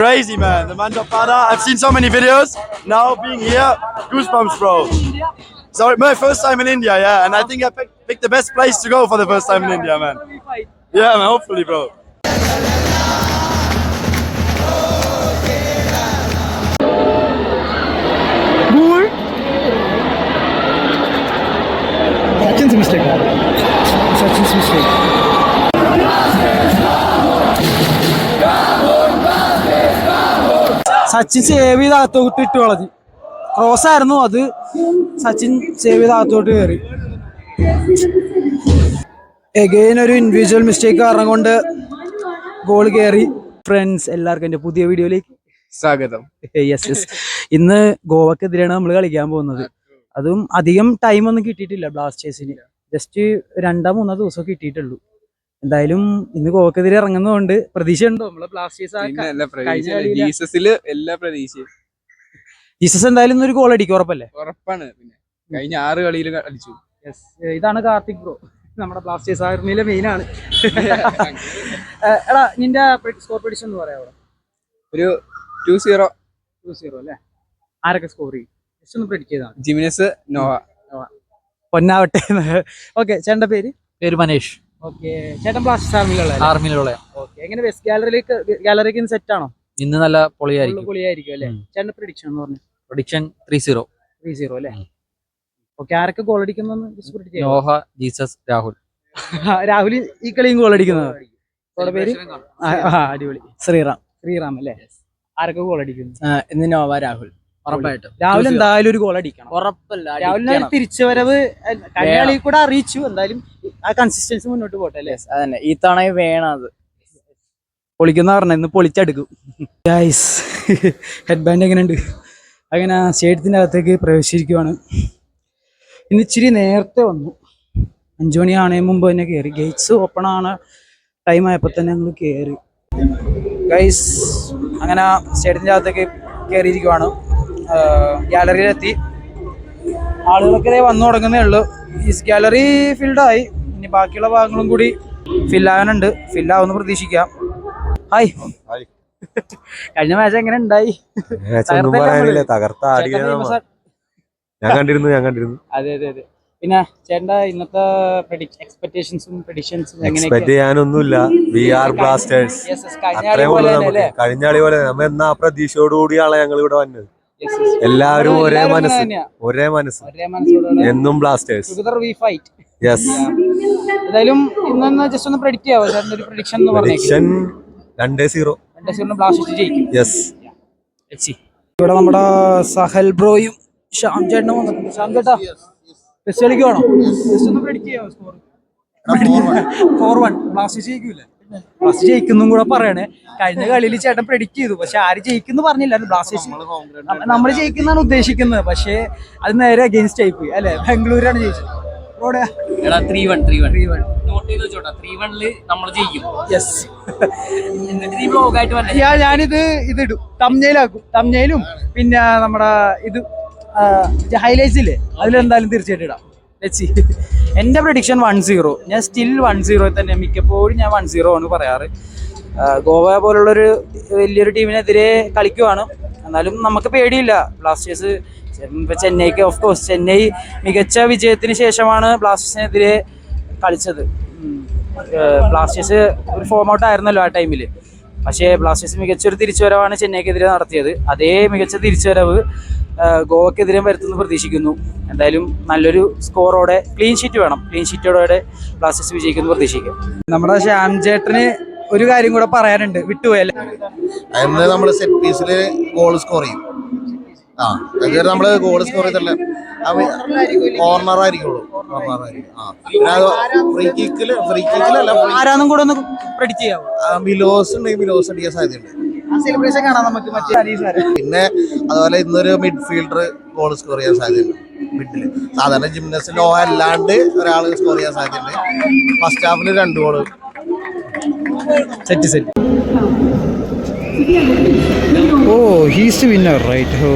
Crazy man, the Manjapada. I've seen so many videos. Now being here, goosebumps, bro. Sorry, my first time in India, yeah, and I think I picked, picked the best place to go for the first time in India, man. Yeah, man, hopefully, bro. Sachin's mistake. Sachin save ചെയ്ത് അകത്തോട്ട് ഇട്ട് കളഞ്ഞു. Cross ആയിരുന്നു അത്. Sachin save ചെയ്ത് അകത്തോട്ട് കയറി. Again ഒരു ഇൻഡിവിജ്വൽ മിസ്റ്റേക്ക് കാരണം കൊണ്ട് ഗോൾ കയറി. ഫ്രണ്ട്സ് എല്ലാവർക്കും എന്റെ പുതിയ വീഡിയോയിലേക്ക് സ്വാഗതം. യെസ് യെസ് ഇന്ന് ഗോവക്കെതിരെയാണ് നമ്മൾ കളിക്കാൻ പോകുന്നത്. അതും അധികം ടൈം ഒന്നും കിട്ടിയിട്ടില്ല ബ്ലാസ്റ്റേഴ്സിന് ജസ്റ്റ് രണ്ടോ മൂന്നോ ദിവസം കിട്ടിയിട്ടുള്ളൂ. എന്തായാലും ഇന്ന് കോക്കെതിരെ ഇറങ്ങുന്നതുകൊണ്ട് പ്രതീക്ഷ ഉണ്ടോ നമ്മളെ ബ്ലാസ്റ്റേഴ്സ് എല്ലാ കഴിഞ്ഞ ജീസസിൽ എല്ലാ പ്രതീക്ഷയും. ജീസസ് എന്തായാലും ഇന്നൊരു ഗോൾ അടിക്കും ഉറപ്പല്ലേ? ഉറപ്പാണ്. പിന്നെ കഴിഞ്ഞ ആറ് കളിയിൽ കളിച്ചു യെസ് ഇതാണ് കാർത്തിക് ബ്രോ. നമ്മുടെ ബ്ലാസ്റ്റേഴ്സ് ആർമിയിലെ മെയിൻ ആണ്. എടാ നിന്റെ സ്കോർ പ്രഡിഷൻ എന്ന് പറയാം ഒരു ടു സീറോ ടു സീറോ അല്ലേ? ആരൊക്കെ സ്കോർ ചെയ്യും? ജസ്റ്റ് ഒന്ന് പ്രെഡിക്റ്റ് ചെയ്താണ് ജിമിനസ് നോവ. പൊന്നാവട്ടെ ഓക്കെ ചേട്ടന്റെ പേര്? പേര് മനേഷ്. ചേട്ടൻ ബ്ലാസ്റ്റേഴ്സ് ആർമിയിലുള്ള ആർമിയിലുള്ള ഓക്കെ. എങ്ങനെ വെസ്റ്റ് ഗാലറിയിലേക്ക് ഗാലറിക്ക് സെറ്റ് ആണോ? ഇന്ന് നല്ല പൊളിയായിരിക്കും. പൊളിയായിരിക്കും അല്ലേ? ഉം. പ്രഡിക്ഷൻ എന്ന് പറഞ്ഞു? Prediction three zero three zero അല്ലേ? ഉം. ഓക്കെ ആരൊക്കെ ഗോൾ അടിക്കുന്നു ജസ്റ്റ് predict ചെയ്യാമോ? Noah Jesus Rahul. രാഹുൽ ഈ കളിയും ഗോൾ അടിക്കുന്നത്. പേര്? അടിപൊളി. ശ്രീറാം. ശ്രീറാം അല്ലേ? ആരൊക്കെ ഗോൾ അടിക്കുന്നു? ഇന്ന് നോവ രാഹുൽ. ഉറപ്പായിട്ടും. രാവിലെ എന്തായാലും ഒരു ഗോൾ അടിക്കണം. ഉറപ്പല്ല രാവിലെ തിരിച്ചുവരവ് കളി. കൂടെ അറിയിച്ചു. എന്തായാലും ആ കൺസിസ്റ്റൻസി മുന്നോട്ട് പോട്ടെ അല്ലേ? അതന്നെ. ഈ തവണ വേണം അത്. പൊളിക്കുന്ന പറഞ്ഞ ഇന്ന് പൊളിച്ചെടുക്കും. ഗൈസ് ഹെഡ് ബാൻഡ് എങ്ങനെയുണ്ട്? അങ്ങനെ സ്റ്റേഡിയത്തിന്റെ അകത്തേക്ക് പ്രവേശിച്ചിരിക്കുവാണ്. ഇന്ന് ഇച്ചിരി നേരത്തെ വന്നു. അഞ്ചു മണിയാണേ മുമ്പ് തന്നെ കയറി ഗേറ്റ്സ് ഓപ്പൺ ആണ്. ടൈം ആയപ്പോൾ തന്നെ ഞങ്ങൾ കയറി ഗൈസ് അങ്ങനെ സ്റ്റേഡിയത്തിന്റെ അകത്തേക്ക് കയറിയിരിക്കുവാണ് ഗാലറിയിലെത്തി. ആളുകളൊക്കെ വന്നു തുടങ്ങുന്നേ ഉള്ളൂ. ഈ ഗാലറി ഫിൽഡായി ഇനി ബാക്കിയുള്ള ഭാഗങ്ങളും കൂടി ഫില്ലാകാനുണ്ട് ഫില്ലാവുമെന്ന് പ്രതീക്ഷിക്കാം. ഹായ് കഴിഞ്ഞ മാച്ച് എങ്ങനെ ഉണ്ടായി? ഞാൻ കണ്ടിരുന്നു ഞാൻ കണ്ടിരുന്നു. അതെ അതെ അതെ. പിന്നെ ചേട്ടാ ഇന്നത്തെ എക്സ്പെക്ടേഷൻസും പ്രഡിക്ഷൻസും എക്സ്പെക്ട് ചെയ്യാനൊന്നുമില്ല. വി ആർ ബ്ലാസ്റ്റേഴ്സ് കഴിഞ്ഞ കളി പോലെ നമ്മ എന്നാ പ്രതീക്ഷയോടുകൂടിയാണ് ഞങ്ങൾ ഇവിടെ വന്നത്. എല്ലാവരും ഒരേ മനസ്സ് ഒരേ മനസ്സ്. എന്നും ബ്ലാസ്റ്റേഴ്സ് യെസ് എന്തായാലും ജസ്റ്റ് ഒന്ന് പ്രെഡിക്റ്റ് ചെയ്യാവോ? ചേട്ടൻ ഒരു പ്രഡിക്ഷൻ എന്ന് പറഞ്ഞേക്കും. പ്രഡിക്ഷൻ രണ്ടേ സീറോ രണ്ട് സീറിന് ബ്ലാസ്റ്റേഴ്സ് ജയിക്കും. യെസ് ഇവിടെ നമ്മുടെ സഹൽ ബ്രോയും ശ്യാം ചേട്ടനും വന്നിട്ടുണ്ട്. ശ്യാം ചേട്ടാ ടെസ്റ്റ് കളിക്കുവാണോ ജസ്റ്റ് ഒന്ന് പ്രെഡിക്റ്റ് ചെയ്യാവോ സ്കോർ ഫോർ വൺ ബ്ലാസ്റ്റേഴ്സ് ജയിക്കൂലേ? ബ്ലാസ്റ്റേഴ്സ് ജയിക്കുന്നും കൂടെ പറയണേ. കഴിഞ്ഞ കളിയിൽ ചേട്ടൻ പ്രെഡിക്റ്റ് ചെയ്തു. പക്ഷെ ആര് ജയിക്കുന്നു പറഞ്ഞില്ല. ബ്ലാസ്റ്റേഴ്സ് നമ്മൾ ജയിക്കുന്നതാണ് ഉദ്ദേശിക്കുന്നത്. പക്ഷേ അത് നേരെ അഗെയിൻസ്റ്റ് ആയി പോയി. അല്ലെ? ബാംഗ്ലൂരാണ് ജയിച്ചത്. ഇവിടെ എടാ three one three one note ചെയ്ത് വെച്ചോട്ടാ. ത്രീ വണ്ണിൽ നമ്മൾ ജയിക്കും. യെസ് എന്നിട്ട് നീ ബ്ലോഗായിട്ട് വന്നെ. ഞാൻ ഞാനിത് ഇതിടും തമ്നയിലാക്കും തമ്നയിലും പിന്നെ നമ്മുടെ ഇത് ഹൈലൈറ്റ്സ് ഇല്ലേ? അതിലെന്തായാലും തീർച്ചയായിട്ടും ഇടാം. ലെറ്റ്സി എന്റെ പ്രഡിക്ഷൻ വൺ സീറോ ഞാൻ സ്റ്റിൽ വൺ സീറോ തന്നെ മിക്കപ്പോഴും ഞാൻ വൺ സീറോ ആണ് പറയാറ്. ഗോവ പോലുള്ളൊരു വലിയൊരു ടീമിനെതിരെ കളിക്കുവാണ്. എന്നാലും നമുക്ക് പേടിയില്ല. ബ്ലാസ്റ്റേഴ്സ് ഇപ്പം ചെന്നൈക്ക് ഓഫ് കോഴ്സ് ചെന്നൈ മികച്ച വിജയത്തിന് ശേഷമാണ് ബ്ലാസ്റ്റേഴ്സിനെതിരെ കളിച്ചത്. ബ്ലാസ്റ്റേഴ്സ് ഒരു ഫോം ഔട്ട് ആയിരുന്നല്ലോ ആ ടൈമിൽ പക്ഷേ ബ്ലാസ്റ്റേഴ്സ് മികച്ചൊരു തിരിച്ചുവരവാണ് ചെന്നൈക്കെതിരെ നടത്തിയത്. അതേ മികച്ച തിരിച്ചുവരവ് ഗോവക്കെതിരെ വരുത്തുമെന്ന് പ്രതീക്ഷിക്കുന്നു. എന്തായാലും നല്ലൊരു സ്കോറോടെ ക്ലീൻ ഷീറ്റ് വേണം. ക്ലീൻ ഷീറ്റോടെ ബ്ലാസ്റ്റേഴ്സ് വിജയിക്കുന്നു പ്രതീക്ഷിക്കും. നമ്മുടെ ശ്യാം ചേട്ടന് ഒരു കാര്യം കൂടെ പറയാനുണ്ട്. വിട്ടുപോയല്ലേ അന്ന് നമ്മൾ സെറ്റ് പീസിൽ ഗോൾ സ്കോർ ചെയ്യും. ആ ഇതുവരെ നമ്മൾ ഗോൾ സ്കോർ ചെയ്തല്ല കോർണർ ആയിരിക്കുള്ളൂ. കോർണർ ആയിരിക്കും. ആ പിന്നെ അത് ഫ്രീ കിക്കിൽ ഫ്രീ കിക്കിലല്ല ആരാന്നും കൂടെ ഒന്ന് പ്രെഡിക്റ്റ് ചെയ്യാം മിലോസ് ഉണ്ടെങ്കിൽ മിലോസ് അടിക്കാൻ സാധ്യതയുണ്ട്. സെലിബ്രേഷൻ കാണാം നമുക്ക് മറ്റേ പിന്നെ അതുപോലെ ഇന്നൊരു മിഡ്ഫീൽഡർ ഗോൾ സ്കോർ ചെയ്യാൻ സാധ്യതയുണ്ട്. മിഡിൽ സാധാരണ ജിംനസ് ലോ അല്ലാണ്ട് ഒരാൾ സ്കോർ ചെയ്യാൻ സാധ്യതയുണ്ട്. ഫസ്റ്റ് ഹാഫിൽ രണ്ട് goal set set oh he's winner right oh.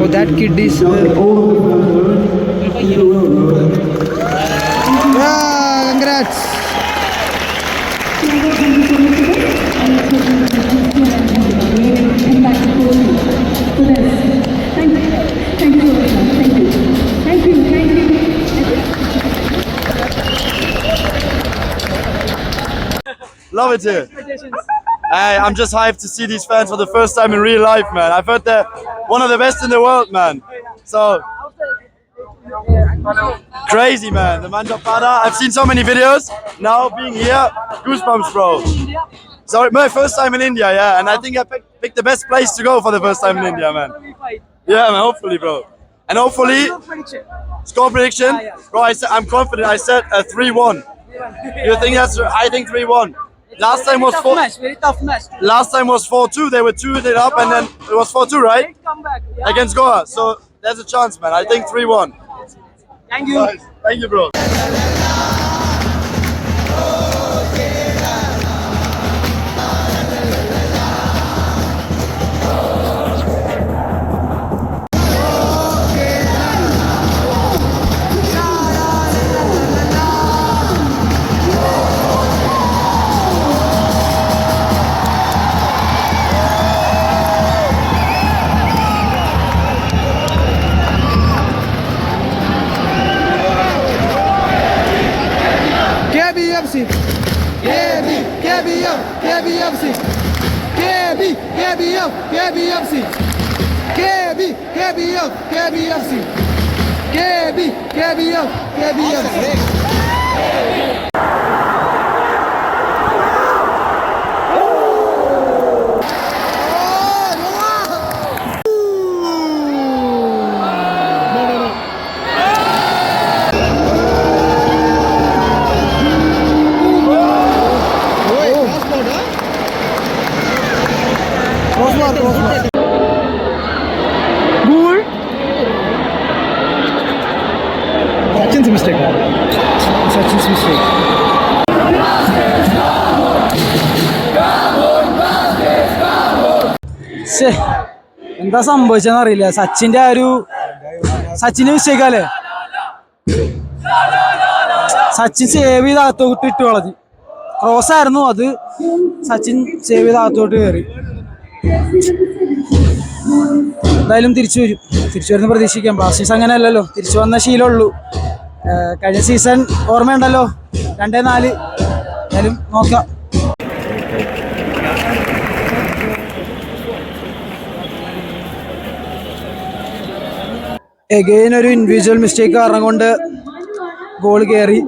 Oh, that kid is. yeah, congrats. Thank you. Love it here. Hey, I'm just hyped to see these fans for the first time in real life, man. I've heard they're one of the best in the world, man. So crazy, man. The Manja I've seen so many videos. Now being here, goosebumps, bro. Sorry, my first time in India, yeah, and I think I picked the best place to go for the first time in India, man. Yeah, man. Hopefully, bro. And hopefully, score prediction, bro. I said I'm confident. I said uh, a three-one. You think that's? I think three-one. Last time was four. very tough match. Last time was 4-2. They were 2 it up and then it was 4-2, right? Comeback. Against Goa. So there's a chance, man. I think 3-1. Thank you. Nice. Thank you, bro. Kevin, Kevin. Rozlar, rozlar. എന്താ സംഭവിച്ചെന്ന് അറിയില്ല. സച്ചിന്റെ ആ ഒരു സച്ചിന്റെ മിസ്റ്റേക്കല്ലേ? Sachin save ചെയ്ത് അകത്തോട്ട് ഇട്ട് കളഞ്ഞു. ക്രോസ് ആയിരുന്നു. അത് സച്ചിൻ സേവ് ചെയ്ത് അകത്തോട്ട് കയറി. എന്തായാലും തിരിച്ചു വരും. തിരിച്ചു വരുന്ന പ്രതീക്ഷിക്കാം. ബ്ലാസ്റ്റേഴ്സ് അങ്ങനെ അല്ലല്ലോ തിരിച്ചു വന്ന ശീലമുള്ളൂ. കഴിഞ്ഞ സീസൺ ഓർമ്മയുണ്ടല്ലോ. രണ്ടേ നാല്. എന്തായാലും നോക്കാം. എഗെയിൻ ഒരു ഇൻഡിവിജ്വൽ മിസ്റ്റേക്ക് കാരണം കൊണ്ട് ഗോൾ കയറി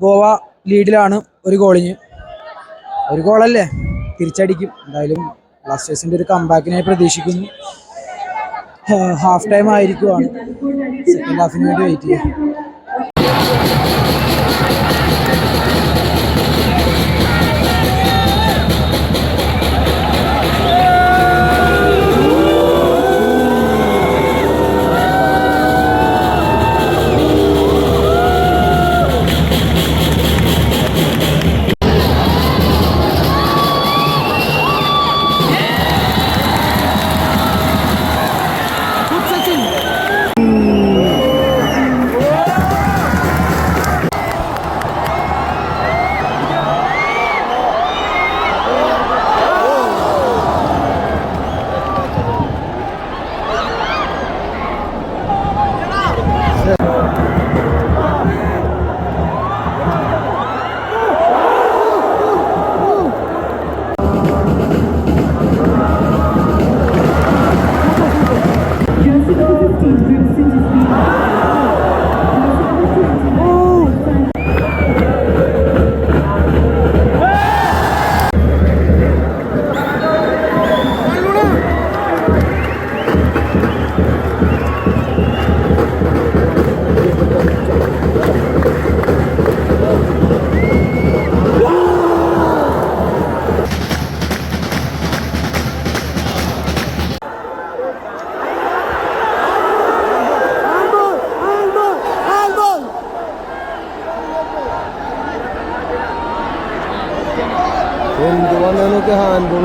ഗോവ ലീഡിലാണ് ഒരു ഗോളിന് ഒരു ഗോളല്ലേ തിരിച്ചടിക്കും. എന്തായാലും ബ്ലാസ്റ്റേഴ്സിന്റെ ഒരു കമ്പാക്കിനായി പ്രതീക്ഷിക്കുന്നു. ഹാഫ് ടൈം ആയിരിക്കുവാണ്. സെക്കൻഡ് ഹാഫിന് വേണ്ടി വെയിറ്റ് ചെയ്യാം.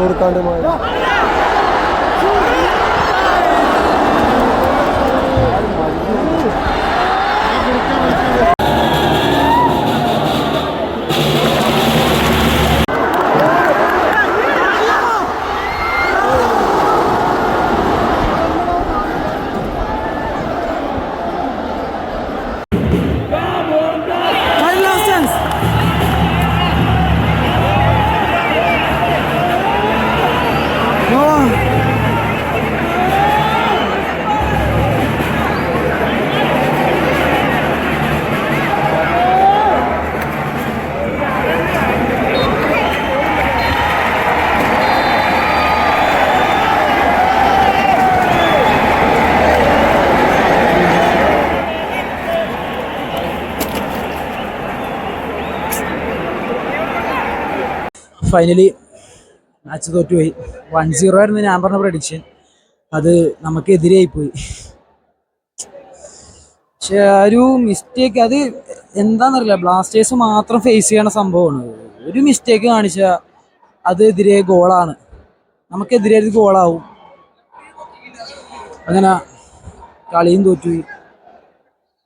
കൊടുക്കാണ്ട് ഫൈനലി മാച്ച് തോറ്റുപോയി വൺ സീറോ ആയിരുന്നു ഞാൻ പറഞ്ഞ പ്രഡിക്ഷൻ അത് നമുക്കെതിരായി പോയി പക്ഷെ ഒരു മിസ്റ്റേക്ക് അത് എന്താണെന്നറിയില്ല ബ്ലാസ്റ്റേഴ്സ് മാത്രം ഫേസ് ചെയ്യണ സംഭവമാണ്. ഒരു മിസ്റ്റേക്ക് കാണിച്ചാൽ അത് എതിരെ ഗോളാണ് നമുക്കെതിരെ അത് ഗോളാവും അങ്ങനെ കളിയും തോറ്റുപോയി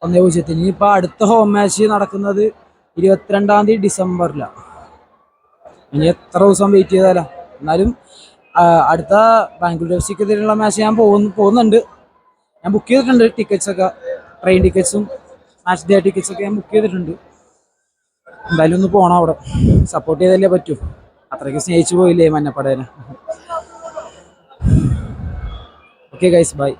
ഒന്നേ പൂജ്യത്തിന്. ഇനിയിപ്പോൾ അടുത്ത ഹോം മാച്ച് നടക്കുന്നത് ഇരുപത്തിരണ്ടാം തീയതി ഡിസംബറിലാണ് ഇനി എത്ര ദിവസം വെയിറ്റ് ചെയ്താലാ? എന്നാലും അടുത്ത ബാംഗ്ലൂർ എഫ് സിക്കെതിരെയുള്ള മാച്ച് ഞാൻ പോകുന്നു പോകുന്നുണ്ട്. ഞാൻ ബുക്ക് ചെയ്തിട്ടുണ്ട് ടിക്കറ്റ്സ് ഒക്കെ ട്രെയിൻ ടിക്കറ്റ്സും മാച്ച് ഡേ ടിക്കറ്റ്സ് ഒക്കെ ഞാൻ ബുക്ക് ചെയ്തിട്ടുണ്ട്. എന്തായാലും ഒന്ന് പോകണം അവിടെ. സപ്പോർട്ട് ചെയ്തല്ലേ പറ്റൂ. അത്രയ്ക്ക് സ്നേഹിച്ചു പോയില്ലേ മഞ്ഞപ്പടേനെ. Okay guys bye